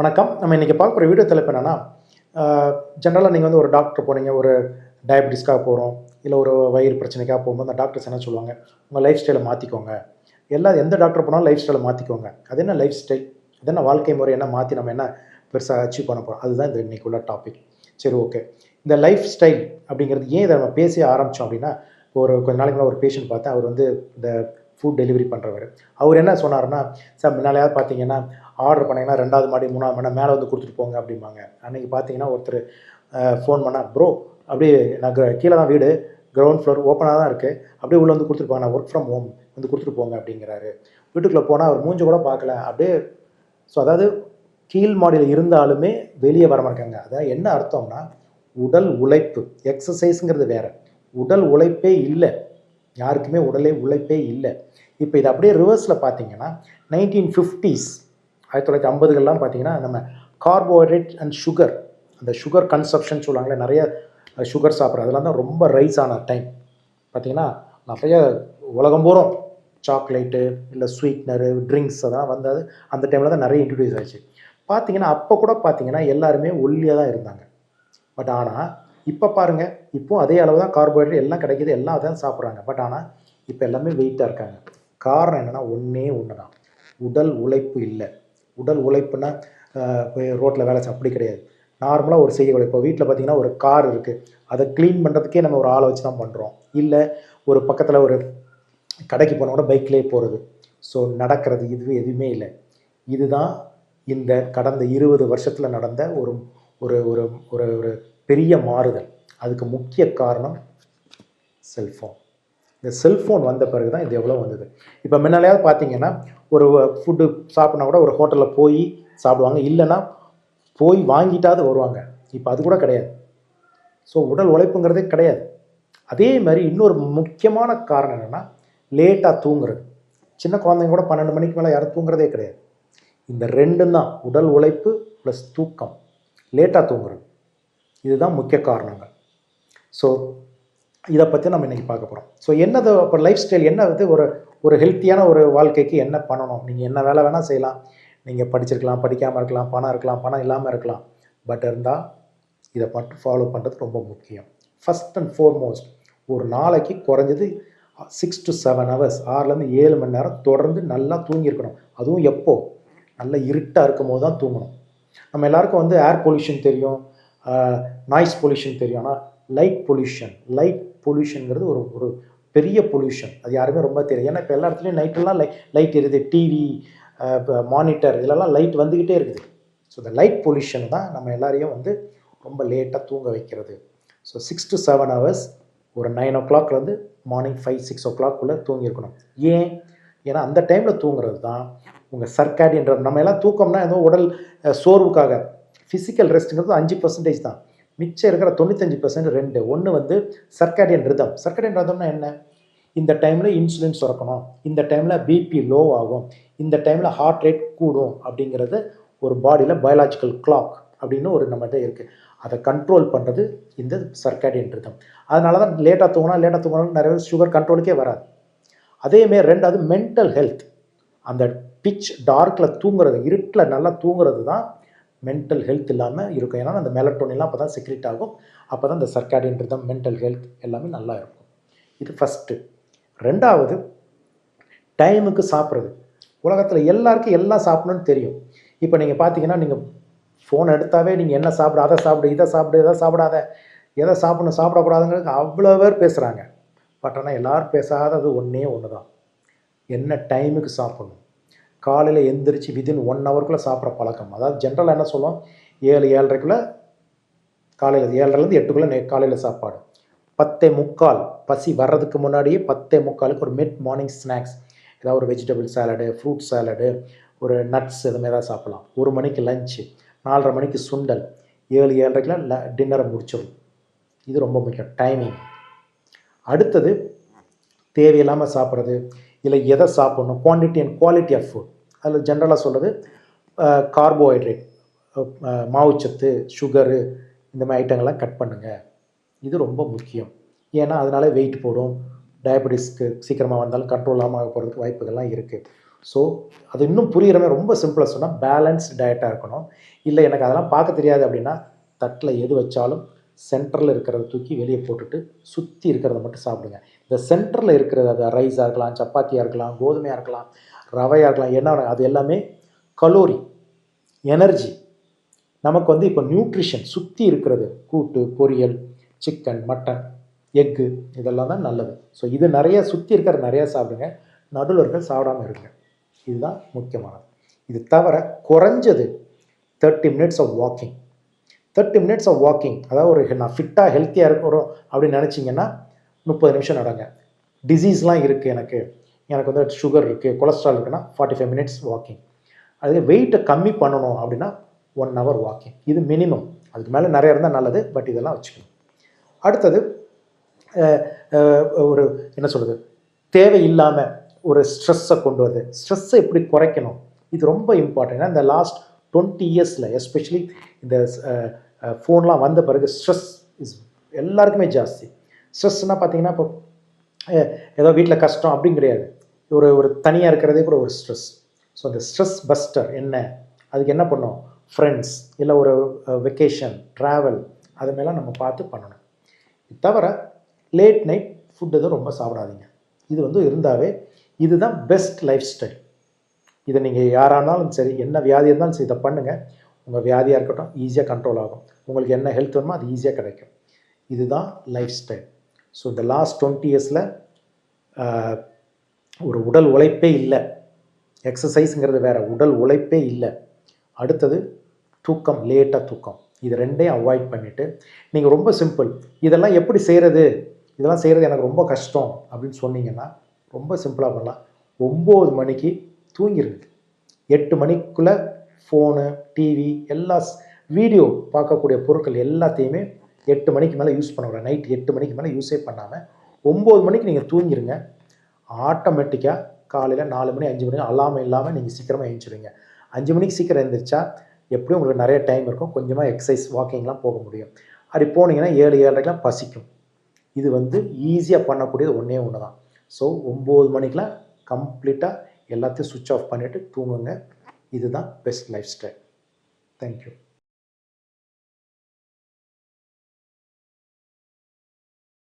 வணக்கம். நம்ம இன்றைக்கி பார்க்குற வீடியோ தலைப்பு என்னென்னா ஜென்ரலாக நீங்கள் வந்து ஒரு டாக்டர் போனீங்க ஒரு டயபெட்டிஸ்க்காக போகிறோம் இல்லை ஒரு வயிறு பிரச்சனைக்காக போகும்போது அந்த டாக்டர்ஸ் என்ன சொல்லுவாங்க? உங்கள் லைஃப் ஸ்டைலை மாற்றிக்கோங்க எல்லா எந்த டாக்டர் போனாலும் லைஃப் ஸ்டைலை மாற்றிக்கோங்க அது என்ன லைஃப் ஸ்டைல் அது என்ன வாழ்க்கை முறை? என்ன மாற்றி நம்ம என்ன பெருசாக அச்சீவ் பண்ண போகிறோம் அதுதான் இந்த இன்றைக்குள்ள டாபிக் சரி ஓகே இந்த லைஃப் ஸ்டைல் அப்படிங்கிறது ஏன் இதை நம்ம பேசி ஆரம்பித்தோம் அப்படின்னா ஒரு கொஞ்ச நாளைக்கு ஒரு பேஷண்ட் பார்த்தேன். அவர் வந்து இந்த ஃபுட் டெலிவரி பண்ணுறவர் அவர் என்ன சொன்னார்னா சார் முன்னாலேயாவது பார்த்தீங்கன்னா ஆர்டர் பண்ணிங்கன்னா ரெண்டாவது மாடி மூணாவது மாடி மேலே வந்து கொடுத்துட்டு போங்க அப்படிம்பாங்க. அன்றைக்கி பார்த்தீங்கன்னா ஒருத்தர் ஃபோன் பண்ணால் ப்ரோ அப்படியே நான் கீழே தான் வீடு கிரவுண்ட் ஃப்ளோர் ஓப்பனாக தான் இருக்குது அப்படியே உள்ளே வந்து கொடுத்துருப்பாங்க நான் ஒர்க் ஃப்ரம் ஹோம் வந்து கொடுத்துட்டு போங்க அப்படிங்கிறாரு. வீட்டுக்குள்ளே போனால் அவர் மூஞ்சி கூட பார்க்கல. அப்படியே ஸோ அதாவது கீழ் மாடியில் இருந்தாலுமே வெளியே வர மாட்டாங்க. அதாவது என்ன அர்த்தம்னா உடல் உழைப்பு எக்ஸசைஸுங்கிறது வேறு. உடல் உழைப்பே இல்லை. யாருக்குமே உடலே உழைப்பே இல்லை. இப்போ இது அப்படியே ரிவர்ஸில் பார்த்தீங்கன்னா நைன்டீன் ஃபிஃப்டிஸ் ஆயிரத்தி தொள்ளாயிரத்தி ஐம்பதுகள்லாம் பார்த்தீங்கன்னா நம்ம கார்போஹைட்ரேட் அண்ட் சுகர் அந்த சுகர் கன்சப்ஷன் சொல்லுவாங்களே நிறைய சுகர் சாப்பிட்றது அதெல்லாம் தான் ரொம்ப ரைஸ் ஆன டைம் பார்த்தீங்கன்னா நிறைய உலகம் பூரம் சாக்லேட்டு இல்லை ஸ்வீட்னரு ட்ரிங்க்ஸ் அதெல்லாம் வந்தது அந்த டைமில் தான் நிறைய இன்ட்ரடியூஸ் ஆயிடுச்சு. பார்த்தீங்கன்னா அப்போ கூட பார்த்தீங்கன்னா எல்லாருமே ஒல்லியாக தான் இருந்தாங்க. பட் ஆனால் இப்போ பாருங்கள் இப்போ அதே அளவு தான் கார்போஹைட்ரேட் எல்லாம் கிடைக்கிது எல்லாம் அதான் சாப்பிட்றாங்க. பட் ஆனால் இப்போ எல்லாமே வெயிட்டாக இருக்காங்க. காரணம் என்னென்னா ஒன்றே ஒன்று தான் உடல் உழைப்பு இல்லை. உடல் உழைப்புன்னா ரோட்டில் வேலை அப்படி கிடையாது. நார்மலாக ஒரு செய்யக்கூடிய இப்போ வீட்டில் பார்த்தீங்கன்னா ஒரு கார் இருக்குது அதை க்ளீன் பண்ணுறதுக்கே நம்ம ஒரு ஆளை வச்சு தான் பண்ணுறோம் இல்லை ஒரு பக்கத்தில் ஒரு கடைக்கு போனோட கூட பைக்லேயே போகிறது ஸோ நடக்கிறது இதுவே எதுவுமே இல்லை. இதுதான் இந்த கடந்த இருபது வருஷத்தில் நடந்த ஒரு ஒரு ஒரு ஒரு ஒரு பெரிய மாறுதல். அதுக்கு முக்கிய காரணம் செல்ஃபோன் இந்த செல்ஃபோன் வந்த பிறகு தான் இது எவ்வளோ வந்தது. இப்போ முன்னாலையாவது பார்த்தீங்கன்னா ஒரு ஃபுட்டு சாப்பிட்னா கூட ஒரு ஹோட்டலில் போய் சாப்பிடுவாங்க. இல்லைன்னா போய் வாங்கிட்டாவது வருவாங்க. இப்போ அது கூட கிடையாது. ஸோ உடல் உழைப்புங்கிறதே கிடையாது. அதே மாதிரி இன்னொரு முக்கியமான காரணம் என்னென்னா லேட்டாக தூங்குறது. சின்ன குழந்தைங்க கூட பன்னெண்டு மணிக்கு மேலே யாரும் தூங்குறதே கிடையாது. இந்த ரெண்டும் தான் உடல் உழைப்பு ப்ளஸ் தூக்கம். லேட்டாக தூங்குறது. இதுதான் முக்கிய காரணங்கள். ஸோ இதை பற்றி நம்ம இன்றைக்கி பார்க்க போகிறோம் ஸோ என்னது இப்போ லைஃப் ஸ்டைல் என்ன வந்து ஒரு ஒரு ஹெல்த்தியான ஒரு வாழ்க்கைக்கு என்ன பண்ணணும்? நீங்கள் என்ன வேலை வேணால் செய்யலாம். நீங்கள் படிச்சிருக்கலாம் படிக்காமல் இருக்கலாம் பணம் இருக்கலாம் பணம் இல்லாமல் இருக்கலாம். பட் இருந்தால் இதை மட்டும் ஃபாலோ பண்ணுறது ரொம்ப முக்கியம். ஃபஸ்ட் அண்ட் ஃபோர்மோஸ்ட் ஒரு நாளைக்கு குறைஞ்சது சிக்ஸ் டு செவன் ஹவர்ஸ் ஆறுலேருந்து ஏழு மணி நேரம் தொடர்ந்து நல்லா தூங்கியிருக்கணும். அதுவும் எப்போது நல்ல இருட்டாக இருக்கும் போது தான் தூங்கணும். நம்ம எல்லாருக்கும் வந்து ஏர் பொல்யூஷன் தெரியும். நாய்ஸ் பொல்யூஷன் தெரியும். ஆனால் லைட் பொல்யூஷன் லைட் பொல்யூஷனுங்கிறது ஒரு ஒரு பெரிய பொல்யூஷன் அது யாருமே ரொம்ப தெரியும் ஏன்னா இப்போ எல்லா இடத்துலையும் நைட்டெல்லாம் லை லைட் எரியுது. டிவி மானிட்டர் இதிலெல்லாம் லைட் வந்துக்கிட்டே இருக்குது. ஸோ இந்த லைட் பொல்யூஷன் தான் நம்ம எல்லாரையும் வந்து ரொம்ப லேட்டாக தூங்க வைக்கிறது. So six to seven hours ஒரு நைன் ஓ கிளாக்லேருந்து மார்னிங் ஃபைவ் சிக்ஸ் ஓ கிளாக்குள்ளே தூங்கியிருக்கணும். ஏன்? ஏன்னா அந்த டைமில் தூங்குறது தான் உங்கள் சர்க்காடின்ற நம்ம எல்லாம் தூக்கம்னா ஏதோ உடல் சோர்வுக்காக ஃபிசிக்கல் ரெஸ்ட்டுங்கிறது அஞ்சு பர்சன்டேஜ் தான். மிச்சம் இருக்கிற தொண்ணூத்தஞ்சு பர்சன்ட் ரெண்டு. ஒன்று வந்து சர்க்காடியன் ரிதம் சர்க்காடியன் ரிதம்னா என்ன? இந்த டைமில் இன்சுலின் சுரக்கணும். இந்த டைமில் பிபி லோ ஆகும். இந்த டைமில் ஹார்ட் ரேட் கூடும் அப்படிங்கிறது ஒரு பாடியில் பயாலாஜிக்கல் கிளாக் அப்படின்னு ஒரு நம்மகிட்ட இருக்குது அதை கண்ட்ரோல் பண்ணுறது இந்த சர்க்காடியன் ரிதம் அதனால தான் லேட்டாக தூங்கினா லேட்டாக தூங்கினா நிறைய சுகர் கண்ட்ரோலுக்கே வராது. அதேமாரி ரெண்டாவது மென்டல் ஹெல்த் அந்த பிச் டார்க்கில் தூங்குறது இருட்டில் நல்லா தூங்குறது தான் மென்டல் ஹெல்த் இல்லாமல் இருக்கும். ஏன்னா அந்த மெலட்டோனிலாம் அப்போ தான் செக்ரிட் ஆகும். அப்போ தான் இந்த சர்க்காடியன் ரிதம் மென்டல் ஹெல்த் எல்லாமே நல்லா இருக்கும். இது ஃபஸ்ட்டு ரெண்டாவது டைமுக்கு சாப்பிட்றது. உலகத்தில் எல்லாருக்கும் எல்லாம் சாப்பிடணும்னு தெரியும். இப்போ நீங்கள் பார்த்தீங்கன்னா நீங்கள் ஃபோன் எடுத்தாவே நீங்கள் என்ன சாப்பிட அதை சாப்பிடு இதை சாப்பிடு இதை சாப்பிடாத எதை சாப்பிடணும் சாப்பிடக்கூடாதுங்கிறது அவ்வளோ பேர் பேசுகிறாங்க பட் ஆனால் எல்லோரும் பேசாதது ஒன்றே ஒன்று தான் என்ன டைமுக்கு சாப்பிடணும்? காலையில் எந்திரிச்சு விதின் ஒன் ஹவருக்குள்ளே சாப்பிட்ற பழக்கம். அதாவது ஜென்ரலாக என்ன சொல்லுவோம்? ஏழு ஏழரைக்குள்ளே காலையில் ஏழரைலேருந்து எட்டுக்குள்ளே காலையில் சாப்பாடு. பத்தே முக்கால் பசி வர்றதுக்கு முன்னாடியே பத்தே முக்காலுக்கு ஒரு மிட் மார்னிங் ஸ்நாக்ஸ் ஏதாவது ஒரு வெஜிடபிள் சாலடு ஃப்ரூட் சாலடு ஒரு நட்ஸ் இது மாதிரி ஏதாவது சாப்பிடலாம். ஒரு மணிக்கு லஞ்சு நாலரை மணிக்கு சுண்டல் ஏழு ஏழரைக்குள்ளே ல டின்னரை முடிச்சிடும் இது ரொம்ப முக்கியம். டைமிங் அடுத்தது தேவையில்லாமல் சாப்பிட்றது இல்லை எதை சாப்பிடணும்? Quantity and quality of food அதில் ஜென்ரலாக சொல்கிறது கார்போஹைட்ரேட் மாவுச்சத்து சுகரு இந்த மாதிரி ஐட்டங்கள்லாம் கட் பண்ணுங்கள் இது ரொம்ப முக்கியம். ஏன்னா அதனால வெயிட் போடும் டயபெட்டிஸ்க்கு சீக்கிரமாக வந்தாலும் கண்ட்ரோல் இல்லாமல் போகிறதுக்கு வாய்ப்புகள்லாம் இருக்குது ஸோ அது இன்னும் புரிகிற மாதிரி ரொம்ப சிம்பிளாக சொன்னால் பேலன்ஸ்ட் டயட்டாக இருக்கணும். இல்லை எனக்கு அதெல்லாம் பார்க்க தெரியாது அப்படின்னா தட்டில் எது வச்சாலும் சென்டரில் இருக்கிறத தூக்கி வெளியே போட்டுட்டு சுற்றி இருக்கிறத மட்டும் சாப்பிடுங்க. இந்த சென்டரில் இருக்கிறது அது ரைஸாக இருக்கலாம் சப்பாத்தியாக இருக்கலாம் கோதுமையாக இருக்கலாம் ரவையாக இருக்கலாம் என்ன அது எல்லாமே கலோரி எனர்ஜி. நமக்கு வந்து இப்போ நியூட்ரிஷன் சுற்றி இருக்கிறது கூட்டு பொரியல் சிக்கன் மட்டன் எக்கு இதெல்லாம் தான் நல்லது. ஸோ இது நிறைய சுற்றி இருக்கிற நிறையா சாப்பிடுங்க. நடுவர்கள் சாப்பிடாமல் சாப்பிடாம இருங்க. இதுதான் முக்கியமானது. இது தவிர குறைஞ்சது thirty minutes of walking thirty minutes of walking அதாவது ஒரு நான் ஃபிட்டாக ஹெல்த்தியாக இருக்கிறோம் அப்படின்னு நினச்சிங்கன்னா முப்பது நிமிஷம் நடங்க. டிசீஸ்லாம் இருக்குது எனக்கு. எனக்கு வந்து சுகர் இருக்குது கொலஸ்ட்ரால் இருக்குன்னா ஃபார்ட்டி ஃபைவ் மினிட்ஸ் வாக்கிங் அதே வெயிட்டை கம்மி பண்ணணும் அப்படின்னா ஒன் ஹவர் வாக்கிங் இது மினிமம் அதுக்கு மேலே நிறைய இருந்தால் நல்லது பட் இதெல்லாம் வச்சுக்கணும். அடுத்தது ஒரு என்ன சொல்கிறது தேவையில்லாமல் ஒரு ஸ்ட்ரெஸ்ஸை கொண்டு வருது. ஸ்ட்ரெஸ்ஸை எப்படி குறைக்கணும்? இது ரொம்ப இம்பார்ட்டன்ட் இந்த லாஸ்ட் டுவெண்ட்டி இயர்ஸில் எஸ்பெஷலி இந்த ஃபோன்லாம் வந்த பிறகு ஸ்ட்ரெஸ் இஸ் எல்லாருக்குமே ஜாஸ்தி. ஸ்ட்ரெஸ்னால் பார்த்தீங்கன்னா இப்போ ஏதோ வீட்டில் கஷ்டம் அப்படின்னு கிடையாது. ஒரு ஒரு தனியாக இருக்கிறதே கூட ஒரு ஸ்ட்ரெஸ் ஸோ அந்த ஸ்ட்ரெஸ் பஸ்டர் என்ன? அதுக்கு என்ன பண்ணோம்? ஃப்ரெண்ட்ஸ் இல்லை ஒரு வெக்கேஷன் ட்ராவல் அது மேலாம் நம்ம பார்த்து பண்ணணும். தவிர லேட் நைட் ஃபுட் எதுவும் ரொம்ப சாப்பிடாதீங்க. இது வந்து இருந்தாவே இதுதான் பெஸ்ட் லைஃப் ஸ்டைல் இதை நீங்கள் யாரானாலும் சரி என்ன வியாதி இருந்தாலும் சரி இதை பண்ணுங்கள் உங்கள் வியாதியாக இருக்கட்டும் ஈஸியாக கண்ட்ரோல் ஆகும். உங்களுக்கு என்ன ஹெல்த் வேணுமோ அது ஈஸியாக கிடைக்கும். இதுதான் லைஃப் ஸ்டைல் ஸோ இந்த லாஸ்ட் டுவெண்ட்டி இயர்ஸில் ஒரு உடல் உழைப்பே இல்லை. எக்ஸசைஸுங்கிறது வேறு உடல் உழைப்பே இல்லை. அடுத்தது தூக்கம் லேட்டாக தூக்கம். இது ரெண்டையும் அவாய்ட் பண்ணிவிட்டு நீங்கள் ரொம்ப சிம்பிள் இதெல்லாம் எப்படி செய்கிறது இதெல்லாம் செய்கிறது எனக்கு ரொம்ப கஷ்டம் அப்படின்னு சொன்னீங்கன்னா ரொம்ப சிம்பிளாக பண்ணலாம். ஒம்பது மணிக்கு தூங்கிருங்க எட்டு மணிக்குள்ளே ஃபோனு டிவி எல்லா வீடியோ பார்க்கக்கூடிய பொருட்கள் எல்லாத்தையுமே எட்டு மணிக்கு மேலே யூஸ் பண்ணக்கூடாது நைட் எட்டு மணிக்கு மேலே யூஸே பண்ணாமல் ஒம்பது மணிக்கு நீங்கள் தூங்கிடுங்க ஆட்டோமேட்டிக்காக காலையில் நாலு மணி அஞ்சு மணி அலாரம் இல்லாமல் நீங்கள் சீக்கிரமாக எழுந்திரிங்க அஞ்சு மணிக்கு சீக்கிரம் எழுந்திரிச்சா எப்படியும் உங்களுக்கு நிறைய டைம் இருக்கும். கொஞ்சமாக எக்ஸசைஸ் வாக்கிங்லாம் போக முடியும். அப்படி போனீங்கன்னா ஏழு ஏழரைக்கெலாம் பசிக்கும். இது வந்து ஈஸியாக பண்ணக்கூடியது ஒன்றே ஒன்று தான் ஸோ ஒம்பது மணிக்கெலாம் கம்ப்ளீட்டாக எல்லாத்தையும் சுவிட்ச் ஆஃப் பண்ணிவிட்டு தூங்குங்க. இதுதான் பெஸ்ட் லைஃப் ஸ்டைல் தேங்க்யூ